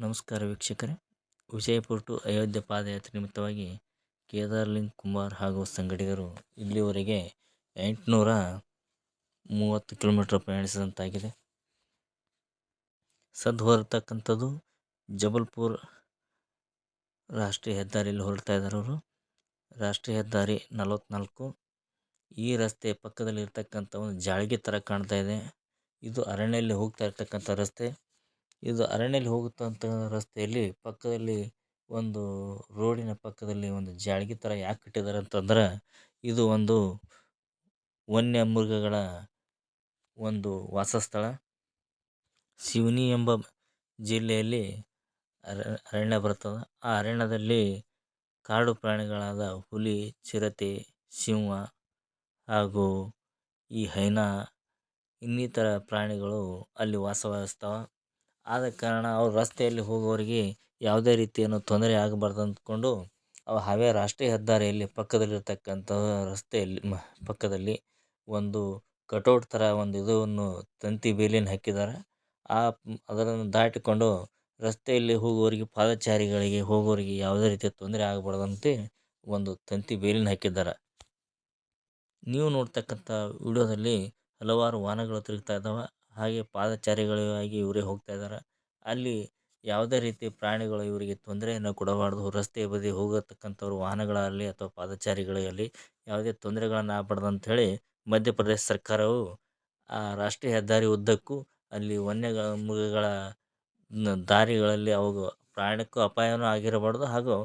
ನಮಸ್ಕಾರ ವೀಕ್ಷಕರೇ. ವಿಜಯಪುರ ಟು ಅಯೋಧ್ಯೆ ಪಾದಯಾತ್ರೆ ನಿಮಿತ್ತವಾಗಿ ಕೇದಾರ್ಲಿಂಗ್ ಕುಮಾರ್ ಹಾಗೂ ಸಂಗಡಿಗರು ಇಲ್ಲಿವರೆಗೆ ಎಂಟುನೂರ ಮೂವತ್ತು ಕಿಲೋಮೀಟ್ರ್ ಪ್ರಯಾಣಿಸಿದಂತಾಗಿದೆ. ಸದ್ ಹೊರತಕ್ಕಂಥದ್ದು ಜಬಲ್ಪುರ್ ರಾಷ್ಟ್ರೀಯ ಹೆದ್ದಾರಿಯಲ್ಲಿ ಹೊರಡ್ತಾ ಇದ್ದಾರೆ ಅವರು. ರಾಷ್ಟ್ರೀಯ ಹೆದ್ದಾರಿ ನಲವತ್ತ್ನಾಲ್ಕು ಈ ರಸ್ತೆ ಪಕ್ಕದಲ್ಲಿ ಇರ್ತಕ್ಕಂಥ ಒಂದು ಜಾಳಿಗೆ ಥರ ಕಾಣ್ತಾ ಇದೆ. ಇದು ಅರಣ್ಯಲ್ಲಿ ಹೋಗ್ತಾ ಇರ್ತಕ್ಕಂಥ ರಸ್ತೆ. ಇದು ಅರಣ್ಯಲ್ಲಿ ಹೋಗುತ್ತಂತ ರಸ್ತೆಯಲ್ಲಿ ಪಕ್ಕದಲ್ಲಿ ಒಂದು ರೋಡಿನ ಪಕ್ಕದಲ್ಲಿ ಒಂದು ಜಾಳ್ಗಿ ಥರ ಯಾಕೆ ಕಟ್ಟಿದ್ದಾರೆ ಅಂತಂದ್ರೆ, ಇದು ಒಂದು ವನ್ಯ ಮೃಗಗಳ ಒಂದು ವಾಸಸ್ಥಳ. ಶಿವನಿ ಎಂಬ ಜಿಲ್ಲೆಯಲ್ಲಿ ಅರ, ಅರಣ್ಯ ಬರ್ತದೆ. ಆ ಅರಣ್ಯದಲ್ಲಿ ಕಾಡು ಪ್ರಾಣಿಗಳಾದ ಹುಲಿ, ಚಿರತೆ, ಸಿಂಹ ಹಾಗೂ ಈ ಹೈನಾ ಇನ್ನಿತರ ಪ್ರಾಣಿಗಳು ಅಲ್ಲಿ ವಾಸವಾಗಿಸ್ತವೆ ಆದ ಕಾರಣ ಅವ್ರು ರಸ್ತೆಯಲ್ಲಿ ಹೋಗುವವರಿಗೆ ಯಾವುದೇ ರೀತಿಯನ್ನು ತೊಂದರೆ ಆಗಬಾರ್ದು ಅಂದ್ಕೊಂಡು ಅವು ಹಾವೇ ರಾಷ್ಟ್ರೀಯ ಹೆದ್ದಾರಿಯಲ್ಲಿ ಪಕ್ಕದಲ್ಲಿರ್ತಕ್ಕಂಥ ರಸ್ತೆಯಲ್ಲಿ, ಮ, ಪಕ್ಕದಲ್ಲಿ ಒಂದು ಕಟೌಟ್ ಥರ ಒಂದು ಇದನ್ನು ತಂತಿ ಬೇಲಿಯನ್ನು ಹಾಕಿದ್ದಾರೆ. ಆ, ಅದನ್ನು ದಾಟಿಕೊಂಡು ರಸ್ತೆಯಲ್ಲಿ ಹೋಗುವವರಿಗೆ ಪಾದಚಾರಿಗಳಿಗೆ ಹೋಗುವವರಿಗೆ ಯಾವುದೇ ರೀತಿಯ ತೊಂದರೆ ಆಗಬಾರ್ದಂತೆ ಒಂದು ತಂತಿ ಬೇಲಿನ ಹಾಕಿದ್ದಾರೆ. ನೀವು ನೋಡ್ತಕ್ಕಂಥ ವಿಡಿಯೋದಲ್ಲಿ ಹಲವಾರು ವಾಹನಗಳು ತಿರುಗ್ತಾ ಇದ್ದಾವೆ. ಹಾಗೆ ಪಾದಚಾರಿಗಳಿಗಾಗಿ ಇವರೇ ಹೋಗ್ತಾ ಇದ್ದಾರೆ ಅಲ್ಲಿ ಯಾವುದೇ ರೀತಿ ಪ್ರಾಣಿಗಳು ಇವರಿಗೆ ತೊಂದರೆಯನ್ನು ಕೊಡಬಾರ್ದು. ರಸ್ತೆ ಬದಿ ಹೋಗತಕ್ಕಂಥವ್ರು ವಾಹನಗಳಾಗಲಿ ಅಥವಾ ಪಾದಚಾರಿಗಳಿಗಲಿ ಯಾವುದೇ ತೊಂದರೆಗಳನ್ನು ಆಗ್ಬಾರ್ದು ಅಂಥೇಳಿ ಮಧ್ಯಪ್ರದೇಶ ಸರ್ಕಾರವು ಆ ರಾಷ್ಟ್ರೀಯ ಹೆದ್ದಾರಿ ಉದ್ದಕ್ಕೂ ಅಲ್ಲಿ ವನ್ಯ ಮೃಗಗಳ ದಾರಿಗಳಲ್ಲಿ ಅವು ಪ್ರಾಣಕ್ಕೂ ಅಪಾಯವೂ ಆಗಿರಬಾರ್ದು ಹಾಗೂ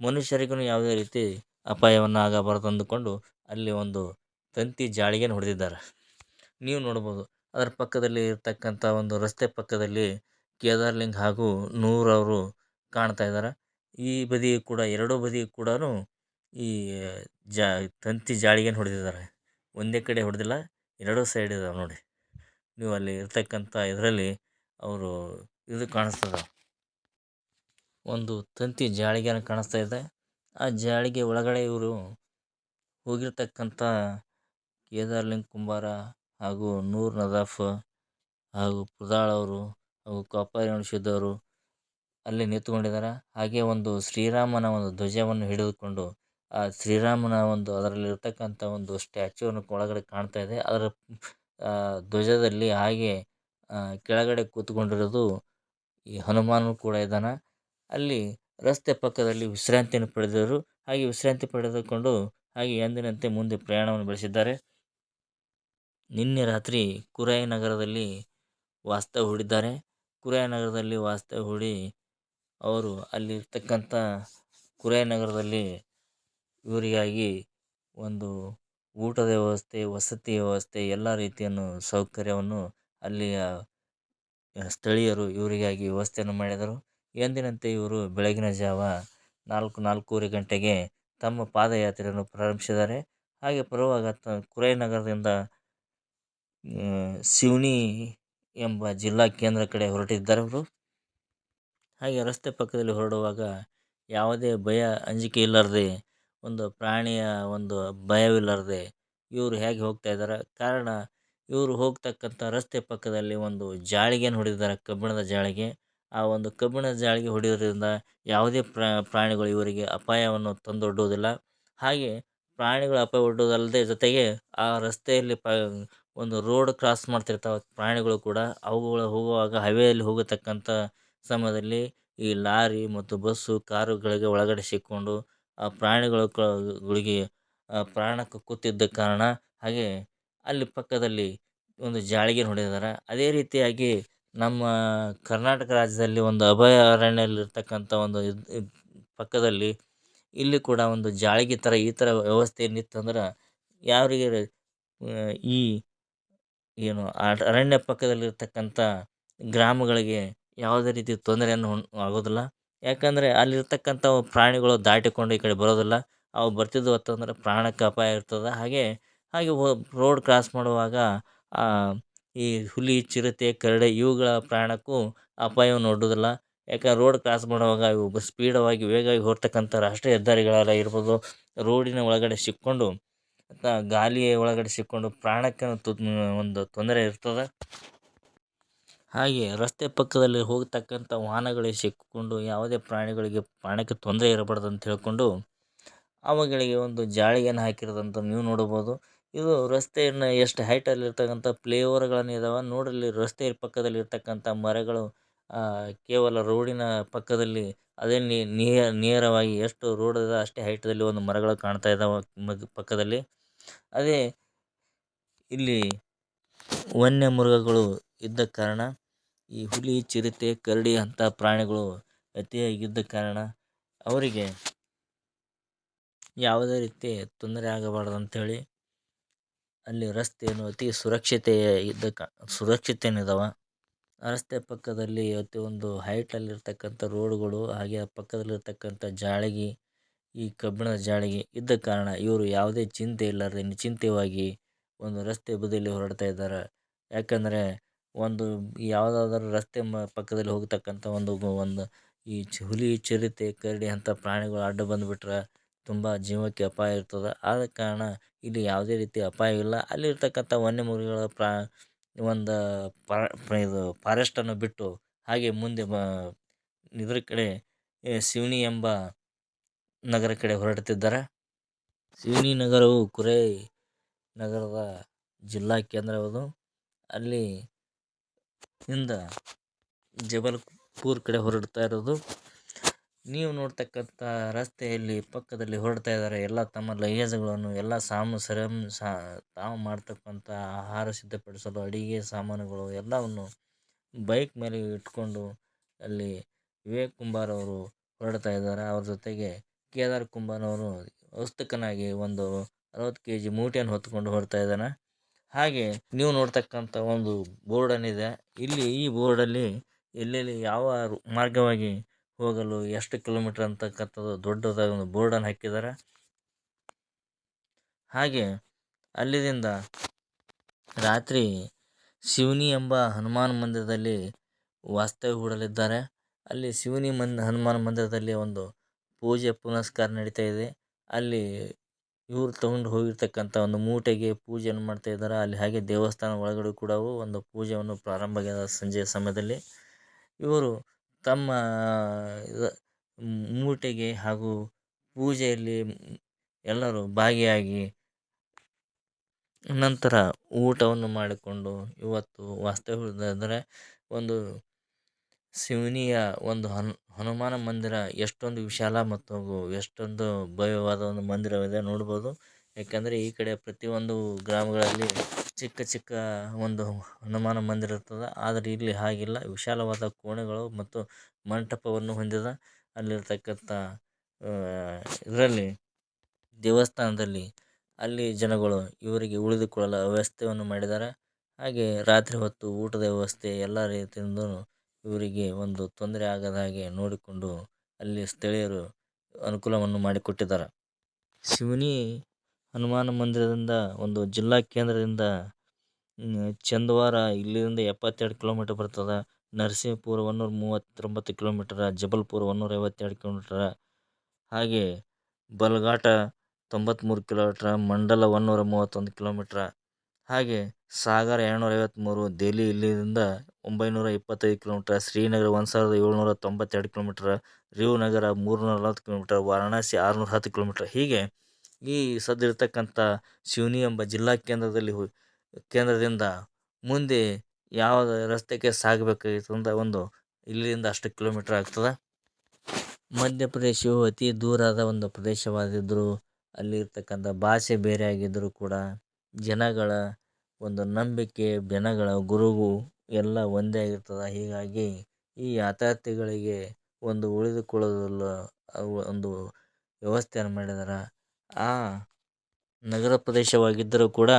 ಮನುಷ್ಯರಿಗೂ ಯಾವುದೇ ರೀತಿ ಅಪಾಯವನ್ನು ಆಗಬಾರ್ದು ಅಂದುಕೊಂಡು ಅಲ್ಲಿ ಒಂದು ತಂತಿ ಜಾಳಿಗೆನ ಹೊಡೆದಿದ್ದಾರೆ. ನೀವು ನೋಡ್ಬೋದು. ಅದರ ಪಕ್ಕದಲ್ಲಿ ಇರ್ತಕ್ಕಂಥ ಒಂದು ರಸ್ತೆ ಪಕ್ಕದಲ್ಲಿ ಕೇದಾರ್ಲಿಂಗ್ ಹಾಗೂ ನೂರ್ ಅವರು ಕಾಣ್ತಾ ಇದ್ದಾರೆ. ಈ ಬದಿ ಕೂಡ, ಎರಡು ಬದಿ ಕೂಡ ಈ, ಜಾ, ತಂತಿ ಜಾಳಿಗೆನ ಹೊಡೆದಿದ್ದಾರೆ. ಒಂದೇ ಕಡೆ ಹೊಡೆದಿಲ್ಲ, ಎರಡು ಸೈಡ್ ಇದಾವೆ ನೋಡಿ. ನೀವು ಅಲ್ಲಿ ಇರ್ತಕ್ಕಂಥ ಇದರಲ್ಲಿ ಅವರು ಇದು ಕಾಣಿಸ್ತದೆ ಒಂದು ತಂತಿ ಜಾಳಿಗೆನ ಕಾಣಿಸ್ತಾ ಇದೆ. ಆ ಜಾಳಿಗೆ ಒಳಗಡೆ ಇವರು ಹೋಗಿರ್ತಕ್ಕಂಥ ಕೇದಾರ್ಲಿಂಗ್ ಕುಂಬಾರ ಹಾಗೂ ನೂರ್ ನದಾಫ್ ಹಾಗೂ ಪುದಾಳ್ ಅವರು ಹಾಗೂ ಅವರು ಅಲ್ಲಿ ನಿಂತ್ಕೊಂಡಿದ್ದಾರೆ. ಹಾಗೆ ಒಂದು ಶ್ರೀರಾಮನ ಒಂದು ಧ್ವಜವನ್ನು ಹಿಡಿದುಕೊಂಡು ಆ ಶ್ರೀರಾಮನ ಒಂದು ಅದರಲ್ಲಿರ್ತಕ್ಕಂಥ ಒಂದು ಸ್ಟ್ಯಾಚ್ಯೂವನ್ನು ಒಳಗಡೆ ಕಾಣ್ತಾ ಇದೆ. ಅದರ ಧ್ವಜದಲ್ಲಿ ಹಾಗೆ ಕೆಳಗಡೆ ಕೂತ್ಕೊಂಡಿರೋದು ಈ ಹನುಮಾನು ಕೂಡ ಇದ್ದಾನೆ. ಅಲ್ಲಿ ರಸ್ತೆ ಪಕ್ಕದಲ್ಲಿ ವಿಶ್ರಾಂತಿಯನ್ನು ಪಡೆದರು ಹಾಗೆ ವಿಶ್ರಾಂತಿ ಪಡೆದುಕೊಂಡು ಹಾಗೆ ಎಂದಿನಂತೆ ಮುಂದೆ ಪ್ರಯಾಣವನ್ನು ಬೆಳೆಸಿದ್ದಾರೆ. ನಿನ್ನೆ ರಾತ್ರಿ ಕುರೈ ನಗರದಲ್ಲಿ ವಾಸ್ತವ್ಯ ಹೂಡಿದ್ದಾರೆ. ಕುರೈ ನಗರದಲ್ಲಿ ವಾಸ್ತವ್ಯ ಹೂಡಿ ಅವರು ಅಲ್ಲಿರ್ತಕ್ಕಂಥ ಕುರೈ ನಗರದಲ್ಲಿ ಇವರಿಗಾಗಿ ಒಂದು ಊಟದ ವ್ಯವಸ್ಥೆ, ವಸತಿ ವ್ಯವಸ್ಥೆ, ಎಲ್ಲ ರೀತಿಯನ್ನು ಸೌಕರ್ಯವನ್ನು ಅಲ್ಲಿಯ ಸ್ಥಳೀಯರು ಇವರಿಗಾಗಿ ವ್ಯವಸ್ಥೆಯನ್ನು ಮಾಡಿದರು. ಎಂದಿನಂತೆ ಇವರು ಬೆಳಗಿನ ಜಾವ ನಾಲ್ಕು, ನಾಲ್ಕೂವರೆ ಗಂಟೆಗೆ ತಮ್ಮ ಪಾದಯಾತ್ರೆಯನ್ನು ಪ್ರಾರಂಭಿಸಿದ್ದಾರೆ. ಹಾಗೆ ಬರುವಾಗ ತ ಕುರೈ ನಗರದಿಂದ ಸಿವನಿ ಎಂಬ ಜಿಲ್ಲಾ ಕೇಂದ್ರ ಕಡೆ ಹೊರಟಿದ್ದಾರೆ ಅವರು. ಹಾಗೆ ರಸ್ತೆ ಪಕ್ಕದಲ್ಲಿ ಹೊರಡುವಾಗ ಯಾವುದೇ ಭಯ, ಅಂಜಿಕೆ ಇಲ್ಲಾರದೆ ಒಂದು ಪ್ರಾಣಿಯ ಒಂದು ಭಯವಿಲ್ಲಾರದೆ ಇವರು ಹೇಗೆ ಹೋಗ್ತಾ ಇದ್ದಾರೆ? ಕಾರಣ, ಇವರು ಹೋಗ್ತಕ್ಕಂಥ ರಸ್ತೆ ಪಕ್ಕದಲ್ಲಿ ಒಂದು ಜಾಳಿಗೆಯನ್ನು ಹೊಡೆದಿದ್ದಾರೆ, ಕಬ್ಬಿಣದ ಜಾಳಿಗೆ. ಆ ಒಂದು ಕಬ್ಬಿಣದ ಜಾಳಿಗೆ ಹೊಡೆಯೋದ್ರಿಂದ ಯಾವುದೇ ಪ್ರಾಣಿಗಳು ಇವರಿಗೆ ಅಪಾಯವನ್ನು ತಂದೊಡ್ಡುವುದಿಲ್ಲ ಹಾಗೆ ಪ್ರಾಣಿಗಳು ಅಪಾಯ ಒಡ್ಡುವುದಲ್ಲದೆ ಜೊತೆಗೆ ಆ ರಸ್ತೆಯಲ್ಲಿ ಪ ಒಂದು ರೋಡ್ ಕ್ರಾಸ್ ಮಾಡ್ತಿರ್ತಾವೆ ಪ್ರಾಣಿಗಳು ಕೂಡ. ಅವುಗಳು ಹೋಗುವಾಗ ಹೈವೇಯಲ್ಲಿ ಹೋಗತಕ್ಕಂಥ ಸಮಯದಲ್ಲಿ ಈ ಲಾರಿ ಮತ್ತು ಬಸ್ಸು ಕಾರುಗಳಿಗೆ ಒಳಗಡೆ ಸಿಕ್ಕೊಂಡು ಆ ಪ್ರಾಣಿಗಳು ಗಳಿಗೆ ಪ್ರಾಣಕ್ಕೆ ಕೂತಿದ್ದ ಕಾರಣ ಹಾಗೆ ಅಲ್ಲಿ ಪಕ್ಕದಲ್ಲಿ ಒಂದು ಜಾಳಿಗೆ ಹೊಡೆದಿದ್ದಾರೆ. ಅದೇ ರೀತಿಯಾಗಿ ನಮ್ಮ ಕರ್ನಾಟಕ ರಾಜ್ಯದಲ್ಲಿ ಒಂದು ಅಭಯಾರಣ್ಯದಲ್ಲಿರ್ತಕ್ಕಂಥ ಒಂದು ಪಕ್ಕದಲ್ಲಿ ಇಲ್ಲಿ ಕೂಡ ಒಂದು ಜಾಳಿಗೆ ಥರ ಈ ಥರ ವ್ಯವಸ್ಥೆ ಏನಿತ್ತಂದ್ರೆ ಯಾರಿಗೆ ಈ ಏನು ಅರಣ್ಯ ಪಕ್ಕದಲ್ಲಿರ್ತಕ್ಕಂಥ ಗ್ರಾಮಗಳಿಗೆ ಯಾವುದೇ ರೀತಿ ತೊಂದರೆಯನ್ನು ಉಂ, ಆಗೋದಿಲ್ಲ. ಯಾಕಂದರೆ ಅಲ್ಲಿರ್ತಕ್ಕಂಥವು ಪ್ರಾಣಿಗಳು ದಾಟಿಕೊಂಡು ಈ ಕಡೆ ಬರೋದಿಲ್ಲ. ಅವು ಬರ್ತಿದ್ವು ಅಂತಂದ್ರೆ ಪ್ರಾಣಕ್ಕೆ ಅಪಾಯ ಇರ್ತದೆ. ಹಾಗೆ ಹಾಗೆ ರೋಡ್ ಕ್ರಾಸ್ ಮಾಡುವಾಗ ಈ ಹುಲಿ, ಚಿರತೆ, ಕರಡಿ ಇವುಗಳ ಪ್ರಾಣಕ್ಕೂ ಅಪಾಯವನ್ನು ಒಡ್ಡೋದಿಲ್ಲ. ಯಾಕಂದ್ರೆ ರೋಡ್ ಕ್ರಾಸ್ ಮಾಡುವಾಗ ಇವು ಸ್ಪೀಡವಾಗಿ ವೇಗವಾಗಿ ಹೋಗ್ತಕ್ಕಂಥ ರಾಷ್ಟ್ರೀಯ ಹೆದ್ದಾರಿಗಳೆಲ್ಲ ಇರ್ಬೋದು ರೋಡಿನ ಒಳಗಡೆ ಸಿಕ್ಕೊಂಡು ಅಥವಾ ಗಾಲಿ ಒಳಗಡೆ ಸಿಕ್ಕೊಂಡು ಪ್ರಾಣಕ್ಕೆ ಒಂದು ತೊಂದರೆ ಇರ್ತದೆ. ಹಾಗೆ ರಸ್ತೆ ಪಕ್ಕದಲ್ಲಿ ಹೋಗ್ತಕ್ಕಂಥ ವಾಹನಗಳಿಗೆ ಸಿಕ್ಕಿಕೊಂಡು ಯಾವುದೇ ಪ್ರಾಣಿಗಳಿಗೆ ಪ್ರಾಣಕ್ಕೆ ತೊಂದರೆ ಇರಬಾರ್ದು ಅಂತ ಹೇಳ್ಕೊಂಡು ಅವುಗಳಿಗೆ ಒಂದು ಜಾಳಿಗೆಯನ್ನು ಹಾಕಿರೋದಂತ ನೀವು ನೋಡಬಹುದು. ಇದು ರಸ್ತೆಯನ್ನು ಎಷ್ಟು ಹೈಟಲ್ಲಿರ್ತಕ್ಕಂಥ ಇರ್ತಕ್ಕಂಥ ಫ್ಲೈ ಓವರ್ಗಳನ್ನು ಇದಾವೆ. ಇಲ್ಲಿ ರಸ್ತೆ ಪಕ್ಕದಲ್ಲಿ ಇರ್ತಕ್ಕಂಥ ಮರಗಳು ಕೇವಲ ರೋಡಿನ ಪಕ್ಕದಲ್ಲಿ ಅದೇ ನೇರವಾಗಿ ಎಷ್ಟು ರೋಡ್ ಇದೆ ಅಷ್ಟೇ ಹೈಟ್ದಲ್ಲಿ ಒಂದು ಮರಗಳು ಕಾಣ್ತಾ ಮಗ್ ಪಕ್ಕದಲ್ಲಿ. ಅದೇ ಇಲ್ಲಿ ವನ್ಯಮೃಗಗಳು ಇದ್ದ ಕಾರಣ ಈ ಹುಲಿ, ಚಿರತೆ, ಕರಡಿ ಅಂಥ ಪ್ರಾಣಿಗಳು ಅತಿಯಾಗಿದ್ದ ಕಾರಣ ಅವರಿಗೆ ಯಾವುದೇ ರೀತಿ ತೊಂದರೆ ಆಗಬಾರ್ದು ಅಂಥೇಳಿ ಅಲ್ಲಿ ರಸ್ತೆಯನ್ನು ಅತಿ ಸುರಕ್ಷತೆ ಇದ್ದ ಕಾ ಸುರಕ್ಷತೆನಿದಾವೆ ರಸ್ತೆ ಪಕ್ಕದಲ್ಲಿ ಅತಿ ಒಂದು ಹೈಟಲ್ಲಿರ್ತಕ್ಕಂಥ ರೋಡುಗಳು ಹಾಗೆ ಪಕ್ಕದಲ್ಲಿರ್ತಕ್ಕಂಥ ಜಾಳಗಿ ಈ ಕಬ್ಬಿಣದ ಜಾಳಿಗೆ ಇದ್ದ ಕಾರಣ ಇವರು ಯಾವುದೇ ಚಿಂತೆ ಇಲ್ಲದೆ ನಿಶ್ಚಿಂತೆಯಾಗಿ ಒಂದು ರಸ್ತೆ ಬದಿಯಲ್ಲಿ ಹೊರಡ್ತಾ ಇದ್ದಾರೆ. ಯಾಕಂದರೆ ಒಂದು ಯಾವುದಾದರೂ ರಸ್ತೆ ಮ ಪಕ್ಕದಲ್ಲಿ ಹೋಗ್ತಕ್ಕಂಥ ಒಂದು ಒಂದು ಈ ಚ ಹುಲಿ ಚಿರತೆ ಕರಡಿ ಅಂಥ ಪ್ರಾಣಿಗಳು ಅಡ್ಡ ಬಂದುಬಿಟ್ರೆ ತುಂಬ ಜೀವಕ್ಕೆ ಅಪಾಯ ಇರ್ತದೆ. ಆದ ಕಾರಣ ಇಲ್ಲಿ ಯಾವುದೇ ರೀತಿ ಅಪಾಯವಿಲ್ಲ ಅಲ್ಲಿರ್ತಕ್ಕಂಥ ವನ್ಯಮೃಗಗಳ ಪ್ರಾ ಒಂದು ಪಾ ಇದು ಫಾರೆಸ್ಟನ್ನು ಬಿಟ್ಟು ಹಾಗೆ ಮುಂದೆ ಬ ಇದ್ರ ಕಡೆ ಶಿವನಿ ಎಂಬ ನಗರ ಕಡೆ ಹೊರಡ್ತಿದ್ದಾರೆ. ಶಿವನಿ ನಗರವು ಕುರೈ ನಗರದ ಜಿಲ್ಲಾ ಕೇಂದ್ರವದು. ಅಲ್ಲಿ ಇಂದ ಜಬಲ್ಪುರ್ ಕಡೆ ಹೊರಡ್ತಾ ಇರೋದು. ನೀವು ನೋಡ್ತಕ್ಕಂಥ ರಸ್ತೆಯಲ್ಲಿ ಪಕ್ಕದಲ್ಲಿ ಹೊರಡ್ತಾ ಇದ್ದಾರೆ. ಎಲ್ಲ ತಮ್ಮ ಲಗೇಜ್ಗಳನ್ನು, ಎಲ್ಲ ಸಾಮು ಸರಂ ಸಾ, ತಾವು ಮಾಡ್ತಕ್ಕಂಥ ಆಹಾರ ಸಿದ್ಧಪಡಿಸಲು ಅಡಿಗೆ ಸಾಮಾನುಗಳು ಎಲ್ಲವನ್ನು ಬೈಕ್ ಮೇಲೆ ಇಟ್ಕೊಂಡು ಅಲ್ಲಿ ವಿವೇಕ್ ಕುಂಬಾರ್ ಅವರು ಹೊರಡ್ತಾ ಇದ್ದಾರೆ. ಅವ್ರ ಜೊತೆಗೆ ಕೇದಾರ್ ಕುಂಬನವರು ಅವರು ಒಂದು ಅರವತ್ತು ಕೆ ಜಿ ಮೂಟೆಯನ್ನು ಹೊತ್ಕೊಂಡು ಹೊರಡ್ತಾ ಇದ್ದಾನೆ. ಹಾಗೆ ನೀವು ನೋಡ್ತಕ್ಕಂಥ ಒಂದು ಬೋರ್ಡನ್ನಿದೆ ಇಲ್ಲಿ ಈ ಬೋರ್ಡಲ್ಲಿ ಎಲ್ಲೆಲ್ಲಿ ಯಾವ ಮಾರ್ಗವಾಗಿ ಹೋಗಲು ಎಷ್ಟು ಕಿಲೋಮೀಟರ್ ಅಂತಕ್ಕಂಥದ್ದು ದೊಡ್ಡದಾದ ಒಂದು ಬೋರ್ಡನ್ನು ಹಾಕಿದ್ದಾರೆ. ಹಾಗೆ ಅಲ್ಲಿದಿಂದ ರಾತ್ರಿ ಶಿವನಿ ಎಂಬ ಹನುಮಾನ್ ಮಂದಿರದಲ್ಲಿ ವಾಸ್ತವ್ಯ ಹೂಡಲಿದ್ದಾರೆ. ಅಲ್ಲಿ ಶಿವನಿ ಮನ್ ಹನುಮಾನ್ ಮಂದಿರದಲ್ಲಿ ಒಂದು ಪೂಜೆ ಪುನಸ್ಕಾರ ನಡೀತಾ ಇದೆ. ಅಲ್ಲಿ ಇವರು ತಗೊಂಡು ಹೋಗಿರ್ತಕ್ಕಂಥ ಒಂದು ಮೂಟೆಗೆ ಪೂಜೆಯನ್ನು ಮಾಡ್ತಾ ಇದ್ದಾರೆ. ಅಲ್ಲಿ ಹಾಗೆ ದೇವಸ್ಥಾನ ಒಳಗಡೆ ಕೂಡ ಒಂದು ಪೂಜೆಯನ್ನು ಪ್ರಾರಂಭ ಆಗ್ಯದ ಸಂಜೆಯ ಸಮಯದಲ್ಲಿ. ಇವರು ತಮ್ಮ ಮೂಟೆಗೆ ಹಾಗೂ ಪೂಜೆಯಲ್ಲಿ ಎಲ್ಲರೂ ಭಾಗಿಯಾಗಿ ನಂತರ ಊಟವನ್ನು ಮಾಡಿಕೊಂಡು ಇವತ್ತು ವಾಸ್ತವ್ಯ ಅಂದರೆ ಒಂದು ಶಿವನಿಯ ಒಂದು ಹನು, ಹನುಮಾನ ಮಂದಿರ ಎಷ್ಟೊಂದು ವಿಶಾಲ ಮತ್ತು ಎಷ್ಟೊಂದು ಭವ್ಯವಾದ ಒಂದು ಮಂದಿರವಿದೆ ನೋಡ್ಬೋದು. ಯಾಕಂದರೆ ಈ ಕಡೆ ಪ್ರತಿಯೊಂದು ಗ್ರಾಮಗಳಲ್ಲಿ ಚಿಕ್ಕ ಚಿಕ್ಕ ಒಂದು ಹನುಮಾನ ಮಂದಿರ ಇರ್ತದೆ. ಆದರೆ ಇಲ್ಲಿ ಹಾಗಿಲ್ಲ. ವಿಶಾಲವಾದ ಕೋಣೆಗಳು ಮತ್ತು ಮಂಟಪವನ್ನು ಹೊಂದಿದ. ಅಲ್ಲಿರ್ತಕ್ಕಂಥ ಇದರಲ್ಲಿ, ದೇವಸ್ಥಾನದಲ್ಲಿ ಅಲ್ಲಿ ಜನಗಳು ಇವರಿಗೆ ಉಳಿದುಕೊಳ್ಳಲು ವ್ಯವಸ್ಥೆಯನ್ನು ಮಾಡಿದ್ದಾರೆ. ಹಾಗೆ ರಾತ್ರಿ ಹೊತ್ತು ಊಟದ ವ್ಯವಸ್ಥೆ ಎಲ್ಲ ರೀತಿಯಿಂದಲೂ ಇವರಿಗೆ ಒಂದು ತೊಂದರೆ ಆಗದ ಹಾಗೆ ನೋಡಿಕೊಂಡು ಅಲ್ಲಿ ಸ್ಥಳೀಯರು ಅನುಕೂಲವನ್ನು ಮಾಡಿಕೊಟ್ಟಿದ್ದಾರೆ. ಶಿವನಿ ಹನುಮಾನ ಮಂದಿರದಿಂದ ಒಂದು ಜಿಲ್ಲಾ ಕೇಂದ್ರದಿಂದ ಚಂದವಾರ ಇಲ್ಲಿಂದ ಎಪ್ಪತ್ತೆರಡು ಕಿಲೋಮೀಟರ್ ಬರ್ತದೆ. ನರಸಿಂಹಪುರ ಒನ್ನೂರ ಮೂವತ್ತೊಂಬತ್ತು ಕಿಲೋಮೀಟರ್, ಜಬಲ್ಪುರ ಒನ್ನೂರ ಐವತ್ತೆರಡು ಕಿಲೋಮೀಟರ್, ಹಾಗೆ ಬಲ್ಗಾಟ ತೊಂಬತ್ತ್ಮೂರು ಕಿಲೋಮೀಟ್ರ್, ಮಂಡಲ ಒನ್ನೂರ ಮೂವತ್ತೊಂದು ಕಿಲೋಮೀಟ್ರ್, ಹಾಗೆ ಸಾಗರ ಎರಡುನೂರ ಐವತ್ತ್ಮೂರು ದೆಹಲಿ ಇಲ್ಲಿಂದ ಒಂಬೈನೂರ ಇಪ್ಪತ್ತೈದು ಕಿಲೋಮೀಟ್ರ್, ಶ್ರೀನಗರ ಒಂದು ಸಾವಿರದ ಏಳುನೂರ ತೊಂಬತ್ತೆರಡು ಕಿಲೋಮೀಟ್ರ್, ರಿವ್ ನಗರ ಮೂರುನೂರ ನಲ್ವತ್ತು ಕಿಲೋಮೀಟ್ರ್, ವಾರಣಾಸಿ ಆರುನೂರ ಹತ್ತು ಕಿಲೋಮೀಟ್ರ್. ಹೀಗೆ ಈ ಸದ್ದಿರತಕ್ಕಂಥ ಶಿವನಿ ಎಂಬ ಜಿಲ್ಲಾ ಕೇಂದ್ರದಲ್ಲಿ ಕೇಂದ್ರದಿಂದ ಮುಂದೆ ಯಾವ ರಸ್ತೆಗೆ ಸಾಗಬೇಕಾಗಿತ್ತು ಅಂತ ಒಂದು ಇಲ್ಲಿಂದ ಅಷ್ಟು ಕಿಲೋಮೀಟ್ರ್ ಆಗ್ತದೆ. ಮಧ್ಯಪ್ರದೇಶವು ಅತಿ ದೂರದ ಒಂದು ಪ್ರದೇಶವಾಗಿದ್ದರೂ ಅಲ್ಲಿರ್ತಕ್ಕಂಥ ಭಾಷೆ ಬೇರೆ ಆಗಿದ್ದರೂ ಕೂಡ ಜನಗಳ ಒಂದು ನಂಬಿಕೆ ಜನಗಳ ಗುರುವು ಎಲ್ಲ ಒಂದೇ ಆಗಿರ್ತದೆ. ಹೀಗಾಗಿ ಈ ಯಾತ್ರಾರ್ಥಿಗಳಿಗೆ ಒಂದು ಉಳಿದುಕೊಳ್ಳಲು ಒಂದು ವ್ಯವಸ್ಥೆಯನ್ನು ಮಾಡಿದ್ದಾರೆ ಆ ನಗರ ಪ್ರದೇಶವಾಗಿದ್ದರೂ ಕೂಡ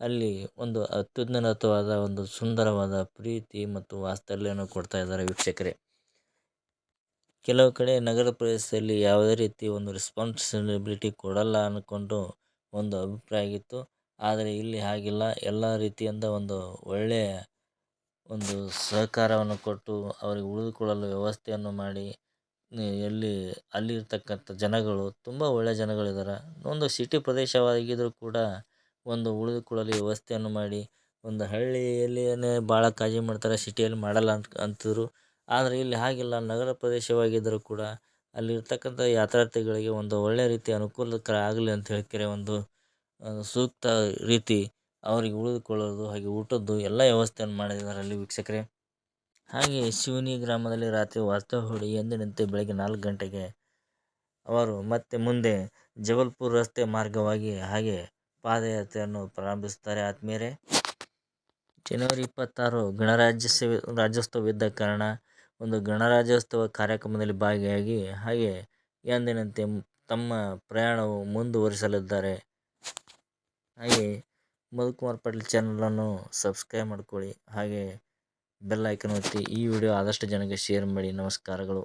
ಅಲ್ಲಿ ಒಂದು ಅತ್ಯುನ್ನತವಾದ, ಒಂದು ಸುಂದರವಾದ ಪ್ರೀತಿ ಮತ್ತು ವಾತ್ಸಲ್ಯವನ್ನು ಕೊಡ್ತಾ ಇದ್ದಾರೆ ವೀಕ್ಷಕರೇ. ಕೆಲವು ಕಡೆ ನಗರ ಪ್ರದೇಶದಲ್ಲಿ ಯಾವುದೇ ರೀತಿ ಒಂದು ರೆಸ್ಪಾನ್ಸಿಬಿಲಿಟಿ ಕೊಡಲ್ಲ ಅಂದ್ಕೊಂಡು ಒಂದು ಅಭಿಪ್ರಾಯ ಆಗಿತ್ತು. ಆದರೆ ಇಲ್ಲಿ ಹಾಗಿಲ್ಲ. ಎಲ್ಲ ರೀತಿಯಿಂದ ಒಂದು ಒಳ್ಳೆಯ ಒಂದು ಸಹಕಾರವನ್ನು ಕೊಟ್ಟು ಅವರಿಗೆ ಉಳಿದುಕೊಳ್ಳಲು ವ್ಯವಸ್ಥೆಯನ್ನು ಮಾಡಿ ಎಲ್ಲಿ, ಅಲ್ಲಿರ್ತಕ್ಕಂಥ ಜನಗಳು, ತುಂಬ ಒಳ್ಳೆಯ ಜನಗಳಿದ್ದಾರೆ ಒಂದು ಸಿಟಿ ಪ್ರದೇಶವಾಗಿದ್ದರೂ ಕೂಡ ಒಂದು ಉಳಿದುಕೊಳ್ಳಲು ವ್ಯವಸ್ಥೆಯನ್ನು ಮಾಡಿ, ಒಂದು ಹಳ್ಳಿಯಲ್ಲಿಯೇ ಭಾಳ ಕಾಳಜಿ ಮಾಡ್ತಾರೆ ಸಿಟಿಯಲ್ಲಿ ಮಾಡಲ್ಲ ಅಂತ, ಅಂತಿದ್ರು. ಆದರೆ ಇಲ್ಲಿ ಹಾಗಿಲ್ಲ. ನಗರ ಪ್ರದೇಶವಾಗಿದ್ದರೂ ಕೂಡ ಅಲ್ಲಿರ್ತಕ್ಕಂಥ ಯಾತ್ರಾರ್ಥಿಗಳಿಗೆ ಒಂದು ಒಳ್ಳೆಯ ರೀತಿಯ ಅನುಕೂಲಕರ ಆಗಲಿ ಅಂತ ಹೇಳ್ತಾರೆ ಒಂದು ಸೂಕ್ತ ರೀತಿ ಅವರಿಗೆ ಉಳಿದುಕೊಳ್ಳೋದು ಹಾಗೆ ಊಟದ್ದು ಎಲ್ಲ ವ್ಯವಸ್ಥೆಯನ್ನು ಮಾಡಿದ್ದಾರೆ ಅಲ್ಲಿ ವೀಕ್ಷಕರೇ. ಹಾಗೆ ಶಿವನಿ ಗ್ರಾಮದಲ್ಲಿ ರಾತ್ರಿ ವಾಸ್ತವ್ಯ ಹೂಡಿ ಎಂದಿನಂತೆ ಬೆಳಗ್ಗೆ ನಾಲ್ಕು ಗಂಟೆಗೆ ಅವರು ಮತ್ತೆ ಮುಂದೆ ಜಬಲ್ಪುರ್ ರಸ್ತೆ ಮಾರ್ಗವಾಗಿ ಹಾಗೆ ಪಾದಯಾತ್ರೆಯನ್ನು ಪ್ರಾರಂಭಿಸುತ್ತಾರೆ. ಆದ್ಮೇಲೆ ಜನವರಿ ಇಪ್ಪತ್ತಾರು ಗಣರಾಜ್ಯೋತ್ಸವ ರಾಜ್ಯೋತ್ಸವ ಇದ್ದ ಕಾರಣ ಒಂದು ಗಣರಾಜ್ಯೋತ್ಸವ ಕಾರ್ಯಕ್ರಮದಲ್ಲಿ ಭಾಗಿಯಾಗಿ ಹಾಗೆ ಎಂದಿನಂತೆ ತಮ್ಮ ಪ್ರಯಾಣವು ಮುಂದುವರಿಸಲಿದ್ದಾರೆ. ಹಾಗೆ ಮಧುಕುಮಾರ್ ಪಾಟೀಲ್ ಚಾನಲನ್ನು ಸಬ್ಸ್ಕ್ರೈಬ್ ಮಾಡ್ಕೊಳ್ಳಿ. ಹಾಗೆ ಬೆಲ್ ಐಕನ್ ಒತ್ತಿ ಈ ವಿಡಿಯೋ ಆದಷ್ಟು ಜನಕ್ಕೆ ಶೇರ್ ಮಾಡಿ. ನಮಸ್ಕಾರಗಳು.